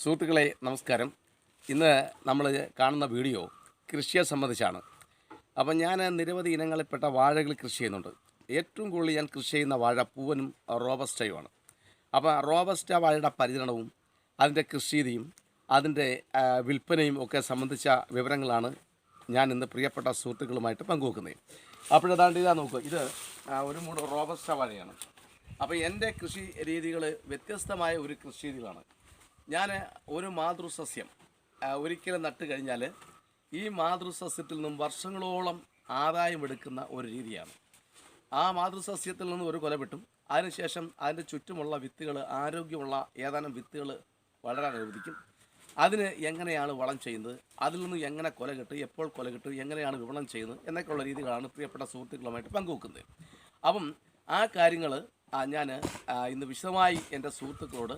സുഹൃത്തുക്കളെ നമസ്കാരം. ഇന്ന് നമ്മൾ കാണുന്ന വീഡിയോ കൃഷിയെ സംബന്ധിച്ചാണ്. അപ്പം ഞാൻ നിരവധി ഇനങ്ങളിൽപ്പെട്ട വാഴകൾ കൃഷി ചെയ്യുന്നുണ്ട്. ഏറ്റവും കൂടുതൽ ഞാൻ കൃഷി ചെയ്യുന്ന വാഴ പൂവനും റോബസ്റ്റയുമാണ്. അപ്പോൾ റോബസ്റ്റ വാഴയുടെ പരിചരണവും അതിന്റെ കൃഷിരീതിയും അതിന്റെ വിൽപ്പനയും ഒക്കെ സംബന്ധിച്ച വിവരങ്ങളാണ് ഞാൻ ഇന്ന് പ്രിയപ്പെട്ട സുഹൃത്തുക്കളുമായിട്ട് പങ്കുവെക്കുന്നത്. അപ്പോഴേതാണ്ട് ഇതാ നോക്കുക ഇത് ഒരു മൂട് റോബസ്റ്റ വാഴയാണ്. അപ്പോൾ എന്റെ കൃഷി രീതികൾ വ്യത്യസ്തമായ ഒരു കൃഷി രീതികളാണ്. ഞാൻ ഒരു മാതൃസസ്യം ഒരിക്കലും നട്ട് കഴിഞ്ഞാൽ ഈ മാതൃസസ്യത്തിൽ നിന്നും വർഷങ്ങളോളം ആദായം എടുക്കുന്ന ഒരു രീതിയാണ്. ആ മാതൃസസ്യത്തിൽ നിന്ന് ഒരു കൊല വെട്ടും അതിനുശേഷം അതിന്റെ ചുറ്റുമുള്ള വിത്തുകൾ ആരോഗ്യമുള്ള ഏതാനും വിത്തുകൾ വളരാൻ അനുവദിക്കും. അതിന് എങ്ങനെയാണ് വളം ചെയ്യുന്നത്? അതിൽ നിന്ന് എങ്ങനെ കൊല കിട്ടും? എപ്പോൾ കൊല കിട്ടും? എങ്ങനെയാണ് വിപണനം ചെയ്യുന്നത്? എന്നൊക്കെയുള്ള രീതികളാണ് പ്രിയപ്പെട്ട സുഹൃത്തുക്കളുമായിട്ട് പങ്കുവെക്കുന്നത്. അപ്പം ആ കാര്യങ്ങൾ ഞാൻ ഇന്ന് വിശദമായി എന്റെ സുഹൃത്തുക്കളോട്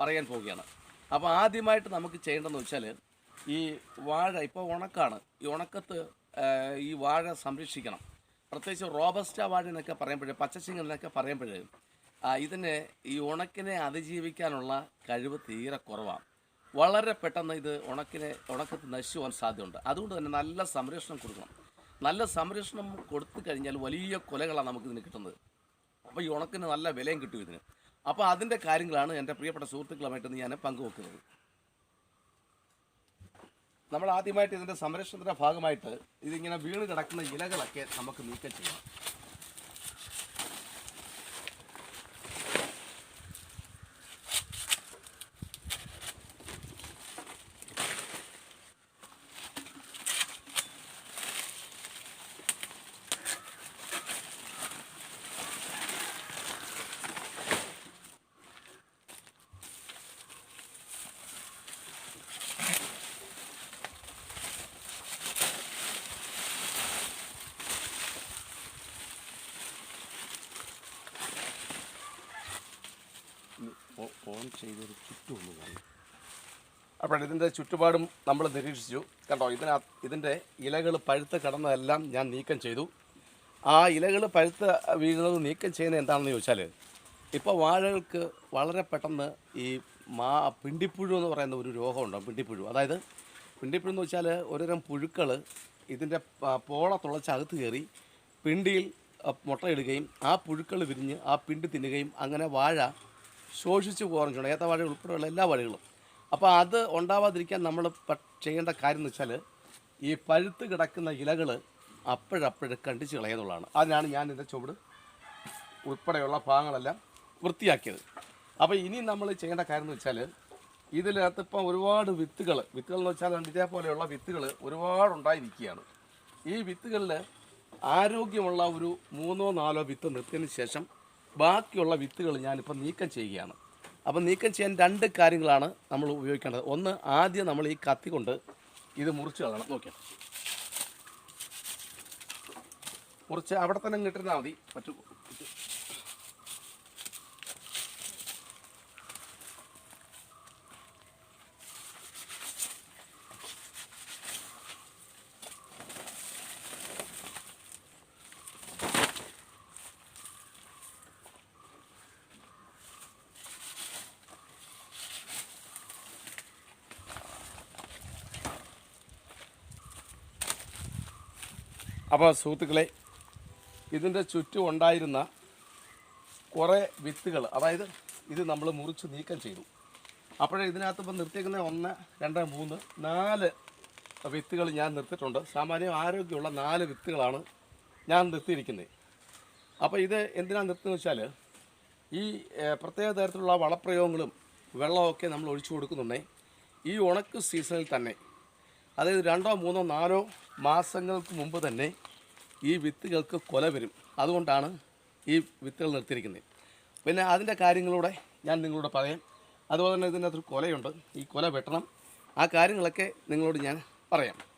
പറയാൻ പോവുകയാണ്. അപ്പോൾ ആദ്യമായിട്ട് നമുക്ക് ചെയ്യേണ്ടതെന്ന് വെച്ചാൽ ഈ വാഴ ഇപ്പോൾ ഉണക്കാണ്. ഈ ഉണക്കത്ത് ഈ വാഴ സംരക്ഷിക്കണം. പ്രത്യേകിച്ച് റോബസ്റ്റ വാഴ എന്നൊക്കെ പറയുമ്പോഴേ പച്ചച്ചിങ്ങൽ എന്നൊക്കെ പറയുമ്പോഴേ ഇതിന് ഈ ഉണക്കിനെ അതിജീവിക്കാനുള്ള കഴിവ് തീരെ കുറവാണ് വളരെ പെട്ടെന്ന് ഇത് ഉണക്കിനെ ഉണക്കത്ത് നശിച്ചു പോകാൻ സാധ്യതയുണ്ട്. അതുകൊണ്ട് തന്നെ നല്ല സംരക്ഷണം കൊടുക്കണം. നല്ല സംരക്ഷണം കൊടുത്തു കഴിഞ്ഞാൽ വലിയ കൊലകളാണ് നമുക്കിതിന് കിട്ടുന്നത്. അപ്പോൾ ഈ ഉണക്കിന് നല്ല വിലയും കിട്ടും ഇതിന്. അപ്പോൾ അതിന്റെ കാര്യങ്ങളാണ് എന്റെ പ്രിയപ്പെട്ട സുഹൃത്തുക്കളുമായിട്ട് ഞാൻ പങ്കുവെക്കുന്നത്. നമ്മൾ ആദ്യമായിട്ട് ഇതിന്റെ സംരക്ഷണത്തിന്റെ ഭാഗമായിട്ട് ഇതിങ്ങനെ വീണ് കിടക്കുന്ന ഇലകളൊക്കെ നമുക്ക് നീക്കം ചെയ്യണം ഓൺ ചെയ്തൊരു ചുറ്റുമൊന്ന് കാണും അപ്പോൾ ഇതിന്റെ ചുറ്റുപാടും നമ്മൾ നിരീക്ഷിച്ചു. കണ്ടോ ഇതിന ഇതിന്റെ ഇലകൾ പഴുത്ത് കിടന്നതെല്ലാം ഞാൻ നീക്കം ചെയ്തു. ആ ഇലകൾ പഴുത്ത് വീഴുന്നത് നീക്കം ചെയ്യുന്നത് എന്താണെന്ന് ചോദിച്ചാൽ ഇപ്പോൾ വാഴകൾക്ക് വളരെ പെട്ടെന്ന് ഈ മാ പിണ്ടിപ്പുഴു എന്ന് പറയുന്ന ഒരു രോഗമുണ്ട്? പിണ്ടിപ്പുഴു. അതായത് പിണ്ടിപ്പുഴു എന്ന് വെച്ചാൽ ഒരുതരം പുഴുക്കൾ ഇതിന്റെ പോള തുളച്ച് അകത്ത് കയറി പിണ്ടിയിൽ മുട്ടയിടുകയും ആ പുഴുക്കൾ വിരിഞ്ഞ് ആ പിണ്ടി തിന്നുകയും അങ്ങനെ വാഴ ശോഷിച്ചു പോകാറുണ്ട് ഏത്ത വാഴ ഉൾപ്പെടെയുള്ള എല്ലാ വാഴകളും. അപ്പോൾ അത് ഉണ്ടാവാതിരിക്കാൻ നമ്മൾ ചെയ്യേണ്ട കാര്യം എന്ന് വെച്ചാൽ ഈ പഴുത്ത് കിടക്കുന്ന ഇലകൾ അപ്പോഴപ്പോഴ് കണ്ടിച്ച് കളയുന്നുള്ളതാണ് അതിനാണ് ഞാൻ ഇതിന്റെ ചുവട് ഉൾപ്പെടെയുള്ള ഭാഗങ്ങളെല്ലാം വൃത്തിയാക്കിയത്. അപ്പോൾ ഇനി നമ്മൾ ചെയ്യേണ്ട കാര്യം എന്ന് വെച്ചാൽ ഇതിനകത്ത് ഇപ്പം ഒരുപാട് വിത്തുകൾ വിത്തുകൾ എന്ന് വെച്ചാൽ ഇതേപോലെയുള്ള വിത്തുകൾ ഒരുപാട് ഉണ്ടായിരിക്കുകയാണ് ഈ വിത്തുകളിൽ ആരോഗ്യമുള്ള ഒരു മൂന്നോ നാലോ വിത്ത് നിർത്തിയതിന് ശേഷം ബാക്കിയുള്ള വിത്തുകൾ ഞാനിപ്പോൾ നീക്കം ചെയ്യുകയാണ്. അപ്പം നീക്കം ചെയ്യാൻ രണ്ട് കാര്യങ്ങളാണ് നമ്മൾ ഉപയോഗിക്കേണ്ടത്. ഒന്ന് ആദ്യം നമ്മൾ ഈ കത്തി കൊണ്ട് ഇത് മുറിച്ച് കളയണം. നോക്കിയാൽ മുറിച്ച് അവിടെ തന്നെ കിട്ടുന്നാൽ മതി. മറ്റു അപ്പോൾ സുഹൃത്തുക്കളെ ഇതിന്റെ ചുറ്റും ഉണ്ടായിരുന്ന കുറേ വിത്തുകൾ അതായത് ഇത് നമ്മൾ മുറിച്ച് നീക്കം ചെയ്തു. അപ്പോഴേ ഇതിനകത്ത് ഇപ്പം നിർത്തിയേക്കുന്ന ഒന്ന് രണ്ട് മൂന്ന് നാല് വിത്തുകൾ ഞാൻ നിർത്തിയിട്ടുണ്ട്. സാമാന്യം ആരോഗ്യമുള്ള നാല് വിത്തുകളാണ് ഞാൻ നിർത്തിയിരിക്കുന്നത്. അപ്പോൾ ഇത് എന്തിനാണ് നിർത്തുന്നത് വെച്ചാൽ ഈ പ്രത്യേക തരത്തിലുള്ള വളപ്രയോഗങ്ങളും വെള്ളമൊക്കെ നമ്മൾ ഒഴിച്ചു കൊടുക്കുന്നുണ്ടേ. ഈ ഉണക്ക് സീസണിൽ തന്നെ അതായത് രണ്ടോ മൂന്നോ നാലോ മാസങ്ങൾക്ക് മുമ്പ് തന്നെ ഈ വിത്തുകൾക്ക് കൊല വരും. അതുകൊണ്ടാണ് ഈ വിത്തുകൾ നിർത്തിയിരിക്കുന്നത്. പിന്നെ അതിന്റെ കാര്യങ്ങളൂടെ ഞാൻ നിങ്ങളോട് പറയാം. അതുപോലെ തന്നെ ഇതിനകത്തൊരു കൊലയുണ്ട്. ഈ കൊല വെട്ടണം. ആ കാര്യങ്ങളൊക്കെ നിങ്ങളോട് ഞാൻ പറയാം.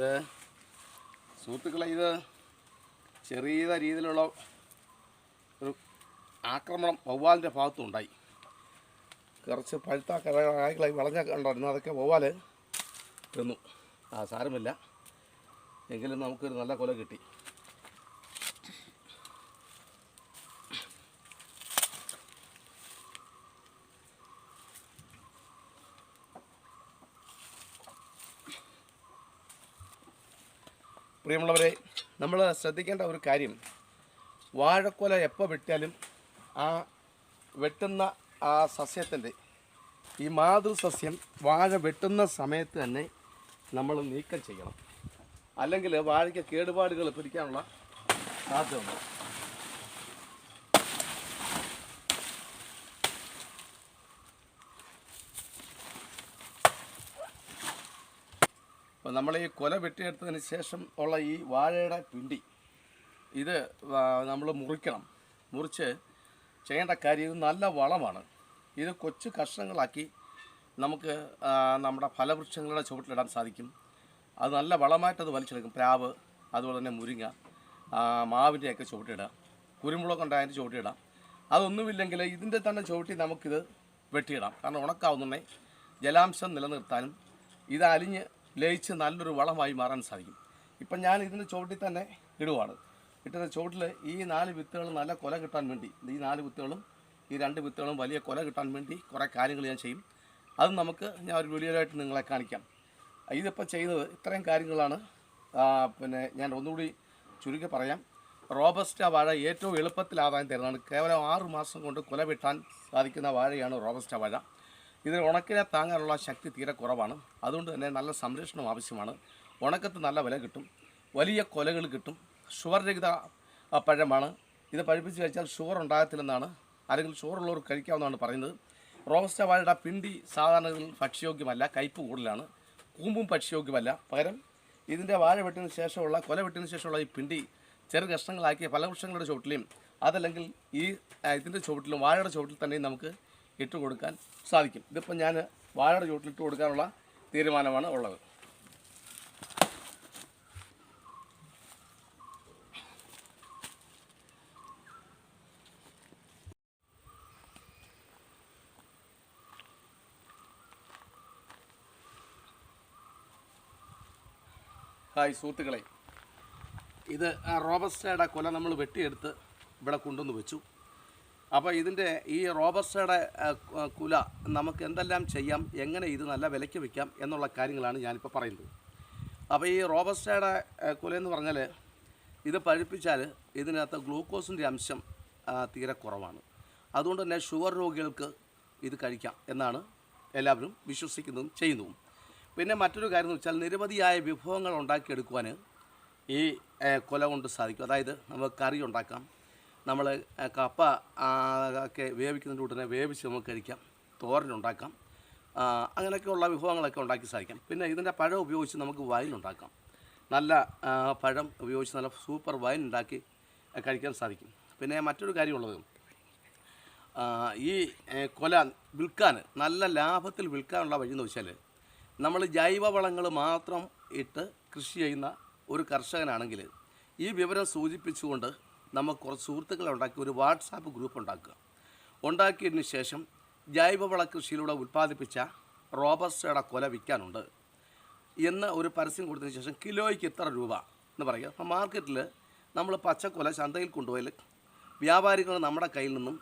ഇത് സുഹൃത്തുക്കളെ ഇത് ചെറിയ രീതിയിലുള്ള ഒരു ആക്രമണം വവ്വാലിന്റെ ഭാഗത്തുണ്ടായി. കുറച്ച് പഴുത്ത കരകളായി വളഞ്ഞ കണ്ടായിരുന്നു അതൊക്കെ വവ്വാൽ തിന്നു. ആ സാരമില്ല. എങ്കിലും നമുക്കൊരു നല്ല കൊല കിട്ടി. പ്രിയമുള്ളവരെ നമ്മൾ ശ്രദ്ധിക്കേണ്ട ഒരു കാര്യം. വാഴക്കൊല എപ്പോൾ വെട്ടിയാലും ആ വെട്ടുന്ന ആ സസ്യത്തിന്റെ ഈ മാതൃസസ്യം വാഴ വെട്ടുന്ന സമയത്ത് തന്നെ നമ്മൾ നീക്കം ചെയ്യണം. അല്ലെങ്കിൽ വാഴയ്ക്ക് കേടുപാടുകൾ പിടിക്കാനുള്ള സാധ്യതയുണ്ട്. അപ്പോൾ നമ്മൾ ഈ കൊല വെട്ടിയെടുത്തതിന് ശേഷം ഉള്ള ഈ വാഴയുടെ പിണ്ടി ഇത് നമ്മൾ മുറിക്കണം. മുറിച്ച് ചെയ്യേണ്ട കാര്യം ഇത് നല്ല വളമാണ്. ഇത് കൊച്ചു കഷ്ണങ്ങളാക്കി നമുക്ക് നമ്മുടെ ഫലവൃക്ഷങ്ങളുടെ ചുവട്ടിലിടാൻ സാധിക്കും. അത് നല്ല വളമായിട്ട് അത് വലിച്ചെടുക്കും. പ്രാവ് അതുപോലെ തന്നെ മുരിങ്ങ മാവിന്റെയൊക്കെ ചുവട്ടിടാം കുരുമുളക് ഉണ്ടായതിന്റെ ചുവട്ടിടാം അതൊന്നുമില്ലെങ്കിൽ ഇതിന്റെ തന്നെ ചുവട്ടി നമുക്കിത് വെട്ടിയിടാം. കാരണം ഉണക്കാവുന്നേ ജലാംശം നിലനിർത്താനും ഇത് അലിഞ്ഞ് ലയിച്ച് നല്ലൊരു വളമായി മാറാൻ സാധിക്കും. ഇപ്പം ഞാൻ ഇതിന്റെ ചുവട്ടിൽ തന്നെ ഇടുവാണ്. ഇട്ടത് ചുവട്ടിൽ ഈ നാല് വിത്തുകൾ നല്ല കൊല കിട്ടാൻ വേണ്ടി ഈ നാല് വിത്തുകളും ഈ രണ്ട് വിത്തുകളും വലിയ കൊല കിട്ടാൻ വേണ്ടി കുറേ കാര്യങ്ങൾ ഞാൻ ചെയ്യും. അത് നമുക്ക് ഞാൻ ഒരു വീഡിയോയിലായിട്ട് നിങ്ങളെ കാണിക്കാം. ഇതിപ്പോൾ ചെയ്യുന്നത് ഇത്രയും കാര്യങ്ങളാണ്. പിന്നെ ഞാൻ ഒന്നുകൂടി ചുരുക്കി പറയാം. റോബസ്റ്റ വാഴ ഏറ്റവും എളുപ്പത്തിൽ ആദായം തരുന്നതാണ്. കേവലം ആറ് മാസം കൊണ്ട് കുല വെട്ടാൻ സാധിക്കുന്ന വാഴയാണ് റോബസ്റ്റ വാഴ. ഇതിന് ഉണക്കിനെ താങ്ങാനുള്ള ശക്തി തീരെ കുറവാണ്. അതുകൊണ്ട് തന്നെ നല്ല സംരക്ഷണം ആവശ്യമാണ്. ഉണക്കത്ത് നല്ല വില കിട്ടും. വലിയ കൊലകൾ കിട്ടും. ഷുഗർ രഹിത പഴമാണ്. ഇത് പഴുപ്പിച്ച് കഴിച്ചാൽ ഷുഗർ ഉണ്ടാകത്തില്ലെന്നാണ്. അല്ലെങ്കിൽ ഷുഗറുള്ളവർ കഴിക്കാവുന്നതാണ് പറയുന്നത്. റോബസ്റ്റ വാഴയുടെ പിണ്ടി സാധാരണ ഭക്ഷ്യയോഗ്യമല്ല കയ്പ് കൂടുതലാണ്. കൂമ്പും ഭക്ഷ്യയോഗ്യമല്ല. പകരം ഇതിന്റെ വാഴ വെട്ടിന് ശേഷമുള്ള കൊല വെട്ടിന് ശേഷമുള്ള ഈ പിണ്ടി ചെറു കഷ്ണങ്ങളാക്കിയ ഫലവൃക്ഷങ്ങളുടെ ചുവട്ടിലും അതല്ലെങ്കിൽ ഈ ഇതിന്റെ ചുവട്ടിലും വാഴയുടെ ചുവട്ടിൽ തന്നെയും നമുക്ക് ഇട്ട് കൊടുക്കാൻ സാധിക്കും. ഇതിപ്പോൾ ഞാൻ വാഴയുടെ ചുവട്ടിലിട്ട് കൊടുക്കാനുള്ള തീരുമാനമാണ് ഉള്ളത്. ഹായ് സുഹൃത്തുക്കളെ. ഇത് ആ റോബസ്റ്റയുടെ കൊല നമ്മൾ വെട്ടിയെടുത്ത് ഇവിടെ കൊണ്ടുവന്ന് വെച്ചു. അപ്പോൾ ഇതിന്റെ ഈ റോബസ്റ്റയുടെ കുല നമുക്ക് എന്തെല്ലാം ചെയ്യാം എങ്ങനെ ഇത് നല്ല വിലയ്ക്ക് വയ്ക്കാം എന്നുള്ള കാര്യങ്ങളാണ് ഞാനിപ്പോൾ പറയുന്നത്. അപ്പോൾ ഈ റോബസ്റ്റയുടെ കുല എന്ന് പറഞ്ഞാൽ ഇത് പഴുപ്പിച്ചാൽ ഇതിനകത്ത് ഗ്ലൂക്കോസിന്റെ അംശം തീരെ കുറവാണ്. അതുകൊണ്ട് തന്നെ ഷുഗർ രോഗികൾക്ക് ഇത് കഴിക്കാം എന്നാണ് എല്ലാവരും വിശ്വസിക്കുന്നതും ചെയ്യുന്നതും. പിന്നെ മറ്റൊരു കാര്യം എന്ന് വെച്ചാൽ നിരവധിയായ വിഭവങ്ങൾ ഉണ്ടാക്കിയെടുക്കുവാൻ ഈ കൊല കൊണ്ട് സാധിക്കും. അതായത് നമുക്ക് കറി ഉണ്ടാക്കാം നമ്മൾ കപ്പ ഒക്കെ വേവിക്കുന്നതിന്റെ ഉടനെ വേവിച്ച് നമുക്ക് കഴിക്കാം തോരനുണ്ടാക്കാം. അങ്ങനെയൊക്കെയുള്ള വിഭവങ്ങളൊക്കെ ഉണ്ടാക്കി സാധിക്കാം പിന്നെ ഇതിന്റെ പഴം ഉപയോഗിച്ച് നമുക്ക് വൈൻ ഉണ്ടാക്കാം. നല്ല പഴം ഉപയോഗിച്ച് നല്ല സൂപ്പർ വൈൻ ഉണ്ടാക്കി കഴിക്കാൻ സാധിക്കും. പിന്നെ മറ്റൊരു കാര്യമുള്ളത് ഈ കൊല വിൽക്കാൻ നല്ല ലാഭത്തിൽ വിൽക്കാനുള്ള വഴി എന്ന് വെച്ചാൽ നമ്മൾ ജൈവവളങ്ങൾ മാത്രം ഇട്ട് കൃഷി ചെയ്യുന്ന ഒരു കർഷകനാണെങ്കിൽ ഈ വിവരം സൂചിപ്പിച്ചുകൊണ്ട് നമുക്ക് കുറച്ച് സുഹൃത്തുക്കളെ ഉണ്ടാക്കി ഒരു വാട്സാപ്പ് ഗ്രൂപ്പ് ഉണ്ടാക്കുക. ഉണ്ടാക്കിയതിന് ശേഷം ജൈവവള കൃഷിയിലൂടെ ഉൽപ്പാദിപ്പിച്ച റോബസ്റ്റയുടെ കൊല വിൽക്കാനുണ്ട്. എന്ന് ഒരു പരസ്യം കൊടുത്തതിന് ശേഷം കിലോയ്ക്ക് ഇത്ര രൂപ എന്ന് പറയുക. അപ്പോൾ മാർക്കറ്റിൽ നമ്മൾ പച്ചക്കൊല ചന്തയിൽ കൊണ്ടുപോയാൽ വ്യാപാരികൾ നമ്മുടെ കയ്യിൽ നിന്നും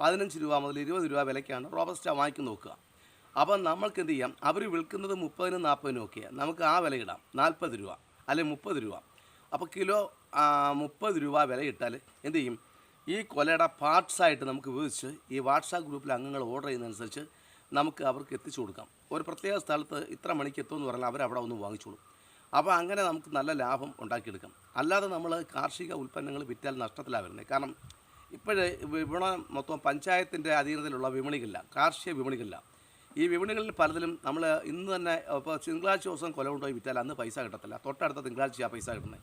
പതിനഞ്ച് രൂപ മുതൽ ഇരുപത് രൂപ വിലയ്ക്കാണ് റോബസ്റ്റ വാങ്ങിക്കു നോക്കുക. അപ്പം നമ്മൾക്ക് എന്ത് ചെയ്യാം? അവർ വിൽക്കുന്നത് മുപ്പതിനും നാൽപ്പതിനും ഒക്കെയാണ് നമുക്ക് ആ വില ഇടാം നാൽപ്പത് രൂപ അല്ലെങ്കിൽ മുപ്പത് രൂപ. അപ്പോൾ കിലോ മുപ്പത് രൂപ വില ഇട്ടാൽ എന്ത് ചെയ്യും? ഈ കൊലയുടെ പാർട്സായിട്ട് നമുക്ക് വിവരിച്ച് ഈ വാട്സാപ്പ് ഗ്രൂപ്പിൽ അംഗങ്ങൾ ഓർഡർ ചെയ്യുന്നതനുസരിച്ച് നമുക്ക് അവർക്ക് എത്തിച്ചു കൊടുക്കാം. ഒരു പ്രത്യേക സ്ഥലത്ത് ഇത്ര മണിക്ക് എത്തുമെന്ന് പറഞ്ഞാൽ അവർ അവിടെ ഒന്ന് വാങ്ങിച്ചോളും. അപ്പോൾ അങ്ങനെ നമുക്ക് നല്ല ലാഭം ഉണ്ടാക്കിയെടുക്കാം. അല്ലാതെ നമ്മൾ കാർഷിക ഉൽപ്പന്നങ്ങൾ വിറ്റാൽ നഷ്ടത്തിലാണ് വരുന്നത് കാരണം ഇപ്പോഴേ വിപണനം മൊത്തം പഞ്ചായത്തിന്റെ അധീനതയിലുള്ള വിപണികളില്ല കാർഷിക വിപണികളില്ല. ഈ വിപണികളിൽ പലതിലും നമ്മൾ ഇന്ന് തന്നെ ഇപ്പോൾ തിങ്കളാഴ്ച ദിവസം കൊല കൊണ്ടുപോയി വിറ്റാൽ അന്ന് പൈസ കിട്ടത്തില്ല. തൊട്ടടുത്ത തിങ്കളാഴ്ചയാണ് പൈസ കിട്ടുന്നത്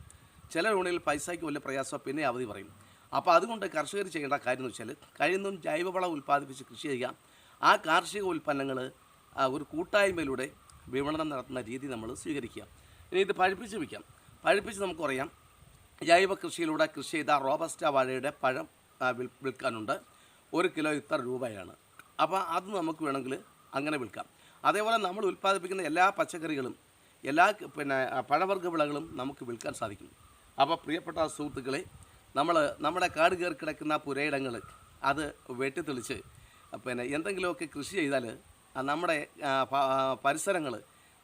ചില വിപണിയിൽ പൈസയ്ക്ക് വലിയ പ്രയാസം പിന്നെ അവധി പറയും. അപ്പോൾ അതുകൊണ്ട് കർഷകർ ചെയ്യേണ്ട കാര്യം എന്ന് വെച്ചാൽ കഴിയുന്നതും ജൈവവളം ഉൽപ്പാദിപ്പിച്ച് കൃഷി ചെയ്യുക ആ കാർഷിക ഉൽപ്പന്നങ്ങൾ ഒരു കൂട്ടായ്മയിലൂടെ വിപണനം നടത്തുന്ന രീതി നമ്മൾ സ്വീകരിക്കുക. ഇനി ഇത് പഴുപ്പിച്ച് വയ്ക്കാം പഴുപ്പിച്ച് നമുക്കറിയാം ജൈവ കൃഷിയിലൂടെ കൃഷി ചെയ്ത റോബസ്റ്റ വാഴയുടെ പഴം വിൽക്കാനുണ്ട്. ഒരു കിലോ ഇത്ര രൂപയാണ്. അപ്പോൾ അത് നമുക്ക് വേണമെങ്കിൽ അങ്ങനെ വിൽക്കാം. അതേപോലെ നമ്മൾ ഉൽപ്പാദിപ്പിക്കുന്ന എല്ലാ പച്ചക്കറികളും എല്ലാ പിന്നെ പഴവർഗ വിളകളും നമുക്ക് വിൽക്കാൻ സാധിക്കും. അപ്പോൾ പ്രിയപ്പെട്ട സുഹൃത്തുക്കളെ നമ്മൾ നമ്മുടെ കാട് കയറി കിടക്കുന്ന പുരയിടങ്ങൾ അത് വെട്ടിത്തെളിച്ച് പിന്നെ എന്തെങ്കിലുമൊക്കെ കൃഷി ചെയ്താൽ നമ്മുടെ പരിസരങ്ങൾ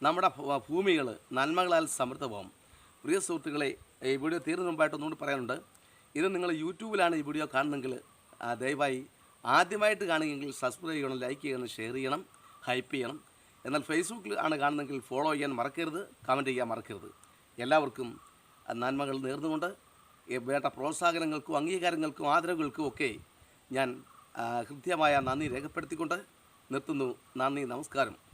നമ്മുടെ ഭൂമികൾ നന്മകളാൽ സമൃദ്ധമാവും. പ്രിയ സുഹൃത്തുക്കളെ ഈ വീഡിയോ തീർന്നു മുമ്പായിട്ട് ഒന്നുകൂടി പറയാനുണ്ട്. ഇത് നിങ്ങൾ യൂട്യൂബിലാണ് ഈ വീഡിയോ കാണുന്നെങ്കിൽ ദയവായി ആദ്യമായിട്ട് കാണുകയെങ്കിൽ സബ്സ്ക്രൈബ് ചെയ്യണം ലൈക്ക് ചെയ്യണം ഷെയർ ചെയ്യണം ഹൈപ്പ് ചെയ്യണം. എന്നാൽ ഫേസ്ബുക്കിൽ ആണ് കാണുന്നെങ്കിൽ ഫോളോ ചെയ്യാൻ മറക്കരുത് കമന്റ് ചെയ്യാൻ മറക്കരുത്. എല്ലാവർക്കും നന്മകൾ നേർന്നുകൊണ്ട് വേണ്ട പ്രോത്സാഹനങ്ങൾക്കും അംഗീകാരങ്ങൾക്കും ആദരവുകൾക്കും ഒക്കെ ഞാൻ ഹൃദ്യമായ നന്ദി രേഖപ്പെടുത്തിക്കൊണ്ട് നിർത്തുന്നു. നന്ദി നമസ്കാരം.